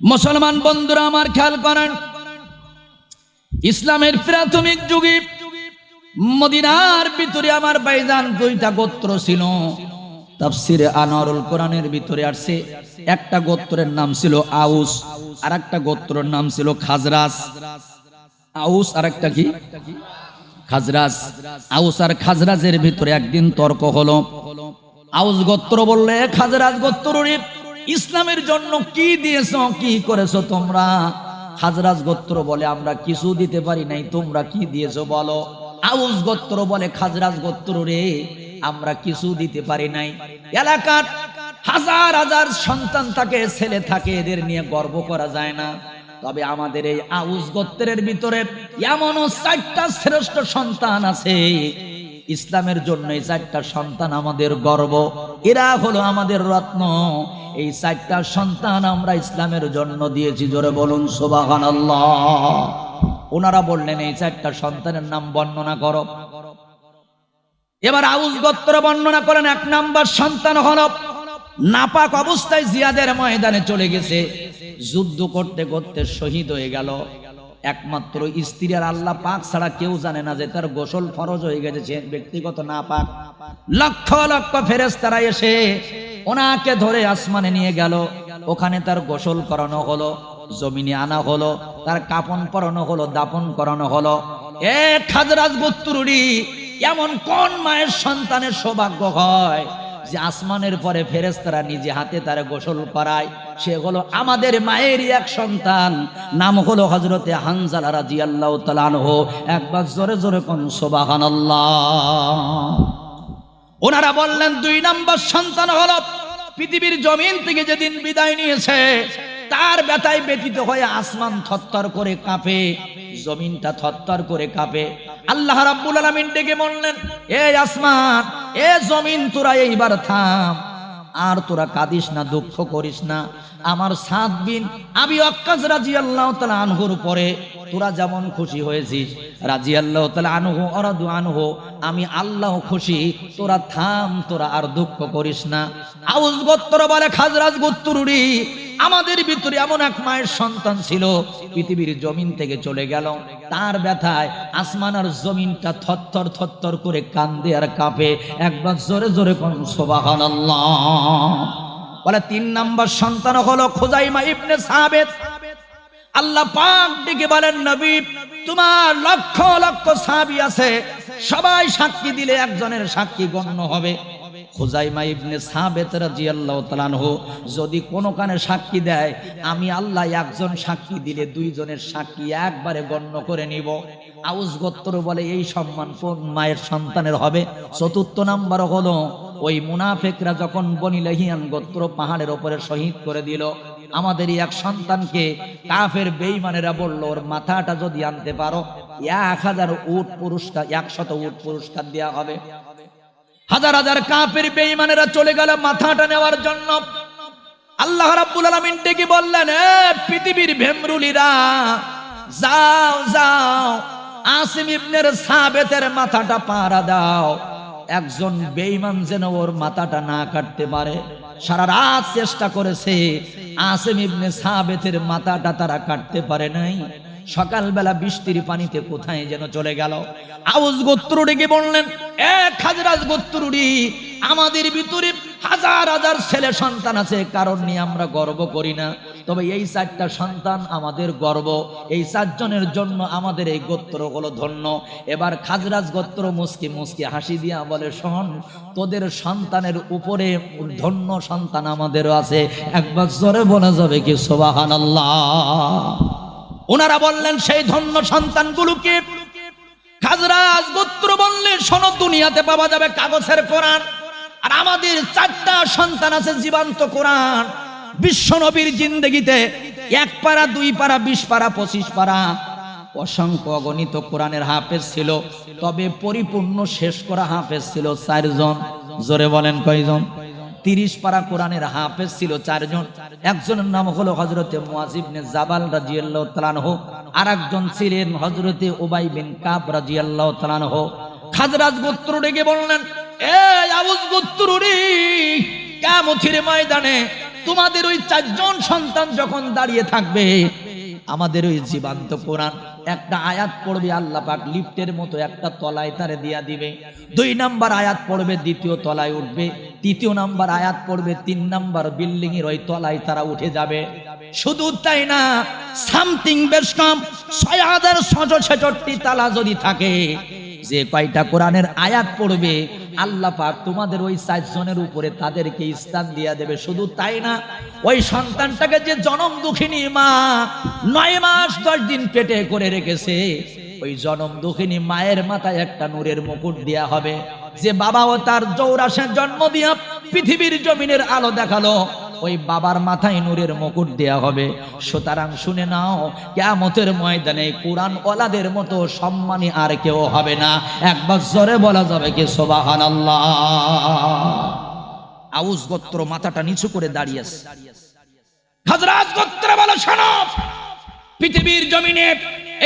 মুসলমান বন্ধুরা, আমার খেয়াল করেন, ইসলামের প্রাথমিক যুগে মদিনার ভিতরে আমার বাইজান দুইটা গোত্র ছিল। তাফসিরে আনোয়ারুল কোরআনের ভিতরে আসছে, একটা গোত্রের নাম ছিল আউস আর একটা গোত্রের নাম ছিল খাজরাস। আউস আর একটা কি? খাজরাজ আউস আর খাজরাজের ভিতরে একদিন তর্ক হলো। আউস গোত্র বললে খাজরাজ গোত্ররে ইসলামের জন্য কি দিয়েছ, কি করেছ তোমরা? খাজরাজ গোত্র বলে, আমরা কিছু দিতে পারি নাই, তোমরা কি দিয়েছ বলো? আউস গোত্র বলে, খাজরাজ গোত্র রে, আমরা কিছু দিতে পারি নাই। এলাকার হাজার হাজার সন্তান থাকে, ছেলে থাকে, এদের নিয়ে গর্ব করা যায় না। তবে আমাদের এই আউস গোত্রের ভিতরে এমনও চারটা শ্রেষ্ঠ সন্তান আছে। ইসলামের জন্য এই চারটা সন্তান আমাদের গর্ব। এরা হলো আমাদের রত্ন। এই চারটা সন্তান আমরা ইসলামের জন্য দিয়েছি, জোরে বলুন সোবাহান ওনারা বললেন, এই চারটা সন্তানের নাম বর্ণনা করো। এবার আউস গোত্র বর্ণনা করেন এক নাম্বার সন্তান হল নাপাক অবস্থায় জিয়াদের ময়দানে চলে গেছে। যুদ্ধ করতে করতে শহীদ হয়ে গেল। একমাত্র স্ত্রী আর আল্লাহ পাক ছাড়া কেউ জানে না যে তার গোসল ফরজ হয়ে গেছে, সে ব্যক্তিগত না পাক। লক্ষ লক্ষ ফেরেস্তারা এসে ওনাকে ধরে আসমানে নিয়ে গেল। ওখানে তার গোসল করানো হলো, জমিনে আনা হলো, তার কাপন পরানো হলো, দাপন করানো হলো। এ খাজরাজ গোত্তুরুড়ি এমন কোন মায়ের সন্তানের সৌভাগ্য হয়? যে আসমানের পরে ফেরেস্তারা নিজে হাতে তারা গোসল করায়, সে হলো আমাদের মায়েরই এক সন্তান। নাম হলো হজরতে হানজালা রাজি আল্লাহ তালানহ একবার জোরে জোরে কোন সোবাহান ওনারা বললেন, দুই নম্বর সন্তান হল পৃথিবীর জমিন থেকে যেদিন বিদায় নিয়েছে, তার ব্যথায় ব্যতীত হয়ে আসমান থরথর করে কাঁপে, জমিনটা থরথর করে কাঁপে। আল্লাহ রাব্বুল আলামিন ডেকে বললেন, এ আসমান, এ জমিন তোরা এইবার থাম। আর তোরা কাঁদিস না, দুঃখ করিস না। আমার সাত বিন আমি অক্কাজ রাজি আল্লাহ তালা আনহুর পরে তোরা যেমন খুশি হয়েছিস রাজি আল্লাহ তালা আনহু অরাদু আনহু, আমি আল্লাহ খুশি, তোরা থাম, তোরা আর দুঃখ করিস না। আউস গোত্তর বলে, খাজরাজ গোত্তরুড়ি আমাদের ভিতরে এমন এক মায়ের সন্তান ছিল, পৃথিবীর জমিন থেকে চলে গেল। তার ব্যথায় আসমান আর জমিনটা থরথর থরথর করে কান্দে আর কাঁপে। একবার জোরে জোরে কোন সোবাহান বলে, তিন নাম্বার সন্তান হলো খোজাইমা ইবনে সাবেদ আল্লাহ পাক ডেকে বলেন, নবী, তোমার লক্ষ লক্ষ সাহাবী আছে। সবাই সাক্ষী দিলে একজনের সাক্ষী গণ্য হবে। খুজাইমা ইবনে সাবেত রাদিয়াল্লাহু তাআলা আনহু যদি কোনো কানে সাক্ষী দেয়, আমি আল্লাহ একজন সাক্ষী দিলে দুইজনের সাক্ষী একবারে গণ্য করে নিব। আউস গোত্র বলে এই সম্মান কোন মায়ের সন্তানের হবে? চতুর্থ নাম্বার হলো, ওই মুনাফেকরা যখন বনি লাহিয়ান গোত্র পাহাড়ের ওপরে শহীদ করে দিল, আমাদেরই এক সন্তানকে কাফের বেইমানেরা বলল, ওর মাথাটা যদি আনতে পারো, এক হাজার উট পুরস্কার, একশত উট পুরস্কার দেওয়া হবে। হাজার হাজার কাপের বেঈমানেরা চলে গেল মাথাটা নেওয়ার জন্য। আল্লাহ রাব্বুল আলামিন ডেকে বললেন পৃথিবীর ভেমরুলিরা, যাও যাও, আসিম ইবনের সাবেতের মাথাটা পাড়া দাও। একজন বেঈমান যেন ওর মাথাটা না কাটতে পারে। সারা রাত চেষ্টা করেছে, আসিম ইবনে সাবেতের মাথাটা তারা কাটতে পারে নাই। সকালবেলা বৃষ্টির পানিতে কোথায় যেন চলে গেল। আউস গোত্র ডেকে বললেন, এক হাজরাজ গোত্রুড়ি আমাদের ভিতরে হাজার হাজার ছেলে সন্তান আছে, কারণ নিয়ে আমরা গর্ব করি না। তবে এই চারটা সন্তান আমাদের গর্ব। এই চারজনের জন্য আমাদের এই গোত্র হলো ধন্য। এবার খাজরাজ গোত্র মুসকি মুসকি হাসি দিয়া বলে, শোন, তোদের সন্তানের উপরে ধন্য সন্তান আমাদেরও আছে। একবার জোরে বলা যাবে কি সোবাহান আল্লাহ ওনারা বললেন, সেই ধন্য সন্তানগুলোকে খাজরাজ গোত্র বললে, শোনো, দুনিয়াতে পাওয়া যাবে কাগজের কোরআন। আর আমাদের চারটা সন্তান আছে, জীবন্ত কোরআন। বিশ্ব নবীর জিন্দগিতে এক পারা, দুই পারা, বিশ পারা, পঁচিশ পারা অসংখ্য অগণিত কোরআনের হাফেজ ছিল। তবে পরিপূর্ণ শেষ করা হাফেজ ছিল চারজন। জোরে বলেন কয়জন? তিরিশ পারা কোরআনের হাফেজ ছিল চারজন। একজনের নাম হলো হজরতে মুয়াজিবনে জাবাল রাজিয়াল্লাহ তালানহ আর একজন ছিলেন হজরতে ওবাই বিন কাব রাজিয়াল্লাহ তালানহ খাজরাজ গোত্র ডেকে বললেন এ ময়দানে তোমাদের ওই চারজন সন্তান যখন দাঁড়িয়ে থাকবে, আমাদের ওই জীবান্ত কোরআন একটা আয়াত পড়বে, আল্লাহ পাক লিফটের মতো একটা তলায় তারে দিয়া দিবে। দুই নাম্বার আয়াত পড়বে, দ্বিতীয় তলায় উঠবে। তৃতীয় নাম্বার আয়াত পড়বে, তিন নাম্বার বিল্ডিং এর ওই তলায় তারা উঠে যাবে। শুধু তাই না, সামথিং বেশ কম, ছয় হাজার ছশো ছেষট্টি তালা যদি থাকে যে কয়টা কোরআনের আয়াত পড়বে, আল্লাহ পাক তোমাদের ওই চারজনের উপরে তাদেরকে স্থান দিয়া দেবে। শুধু তাই না, ওই সন্তানটাকে যে জনম দুঃখিনী মা নয় মাস দশ দিন পেটে করে রেখেছে, ওই জনম দুঃখিনী মায়ের মাথায় একটা নূরের মুকুট দেয়া হবে। যে বাবাও তার চৌরাশে জন্ম দিয়া পৃথিবীর জমিনের আলো দেখাল ওই বাবার মাথায় নূরের মুকুট দেয়া হবে। সুতরাং শুনে নাও কেমতের ময়দানে কোরআন ওলাদের মতো সম্মানী আর কেউ হবে না। একবার জোরে বলা যাবে কি সোবাহান আউস গোত্র মাথাটা নিচু করে দাঁড়িয়েছে। হাজরাজ গোত্র বলো, শোনো। পৃথিবীর জমিনে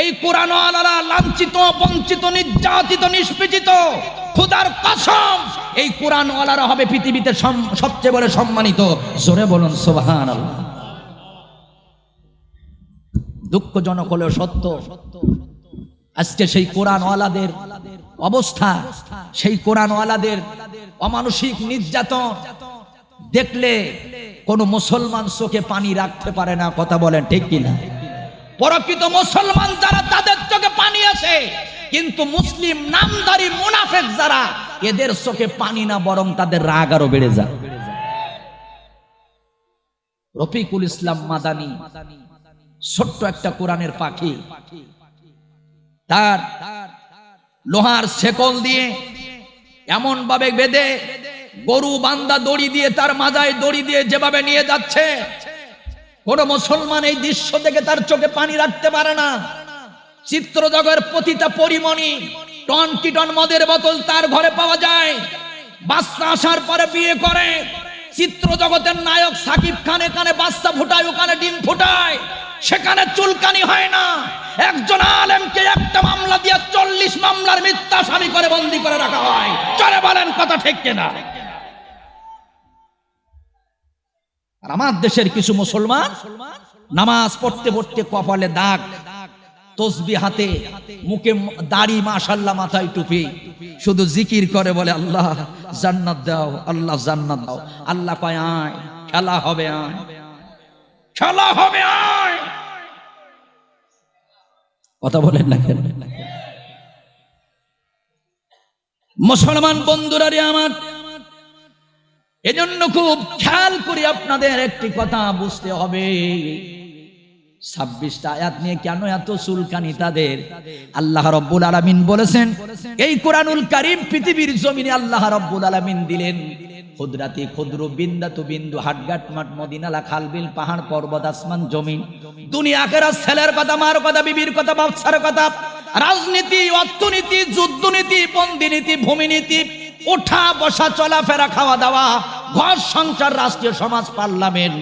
এই কোরআন আলারা লাঞ্ছিত, বঞ্চিত, নির্যাতিত, নিষ্পেষিত খুদার কসম, এই কোরআন ওয়ালারা হবে পৃথিবীতে সবচেয়ে বড় সম্মানিত। জোরে বলুন সোবাহান দুঃখজনক হলেও সত্য, আজকে সেই কোরআন ওয়ালাদের অবস্থা, সেই কোরআন ওয়ালাদের অমানসিক নির্যাতন, দেখলে কোন মুসলমান চোখে পানি রাখতে পারে না, কথা বলেন ঠিক কিনা? প্রকৃত মুসলমান যারা, তাদের কিন্তু মুসলিম নামদারি মুনাফেক যারা, এদের চোখে পানি না, বরং তাদের রাগ আরও বেড়ে যায়। রফিকুল ইসলাম মাদানি, ছোট্ট একটা কোরআনের পাখি। তার লোহার শেকল দিয়ে এমন ভাবে বেঁধে গরু বান্দা দড়ি দিয়ে, তার মাজায় দড়ি দিয়ে যেভাবে নিয়ে যাচ্ছে, কোন মুসলমান এই দৃশ্য দেখে তার চোখে পানি রাখতে পারে না। চিত্র জগের প্রতিটা পরিমণি, টন কি টন মদের বোতল তার ঘরে পাওয়া যায়। বাচ্চা আসার পরে বিয়ে করে। চিত্র জগতের নায়ক সাকিব খান এখানে বাচ্চা ফুটায়, ওখানে ডিম ফুটায়। সেখানে চুলকানি হয় না। একজন আলেমকে একটা মামলা দিয়ে চল্লিশ মামলার মিথ্যা স্বামী করে বন্দি করে রাখা হয়। চলে বলেন কথা ঠিক কিনা? আর আমার দেশের কিছু মুসলমান নামাজ পড়তে পড়তে কপালে দাগ তসবি হাতে, মুখে দাড়ি মাশাল্লাহ, মাথায় টুপি। শুধু জিকির করে বলে, আল্লাহ জান্নাত দাও, আল্লাহ জান্নাত দাও। আল্লাহ কয়, আয়, খেলা হবে, আয়। খেলা হবে, আয়। কথা বলেন না কেন? মুসলমান বন্ধুরা রে আমার, এজন্য খুব খেয়াল করে আপনাদের একটি কথা বুঝতে হবে। ছাব্বিশটা আয়াত নিয়ে কেন এত চুলকানি তাদের? আল্লাহ রব্বুল আলামিন বলেছেন, এই কোরআনুল কারিম পৃথিবীর জমিনে আল্লাহ রব্বুল আলামিন দিলেন। ক্ষুদ্রাতি ক্ষুদ্র বিন্দু বিন্দু হাটগাট মাঠ মদিনালা খালবিল পাহাড় পর্বত আসমান জমিন। দুনিয়া আখেরা ছেলের কথা, মার কথা, বিবির কথা বাচ্চার কথা, রাজনীতি, অর্থনীতি, যুদ্ধনীতি, বন্দিনীতি, ভূমিনীতি ওঠা বসা চলাফেরা খাওয়া দাওয়া, ঘর সংসার, রাষ্ট্রীয় সমাজ, পার্লামেন্ট।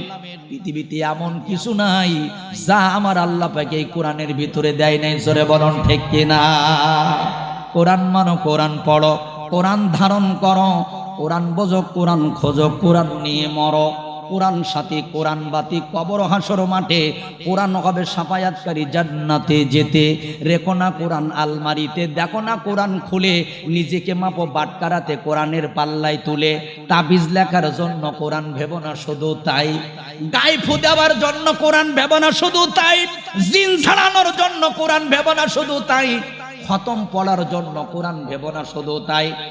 পৃথিবীতে এমন কিছু নাই যা আমার আল্লাহ পাকে এই কোরআনের ভিতরে দেয় নাই, জোরে বলন ঠিক কিনা? কোরআন মানো, কোরআন পড়ো, কোরআন ধারণ করো, কোরআন বোঝো, কোরআন খোঁজো, কোরআন নিয়ে মরো। কোরআন সাথী কোরআন বাতি, কবর, হাসর মাঠে কোরআন হবে সাফায়াতকারী জান্নাতে যেতে। রেখো না কোরআন আলমারিতে, দেখো না কোরআন খুলে নিজেকে মাপো বাটকারাতে কোরআনের পাল্লায় তুলে। তাবিজ লেখার জন্য কোরআন ভেব না শুধু তাই। গায়ে ফু দেওয়ার জন্য কোরআন ভেব না শুধু তাই। জিন ছাড়ানোর জন্য কোরআন ভেব না শুধু তাই। খতম পড়ার জন্য কোরআন ভেব না শুধু তাই।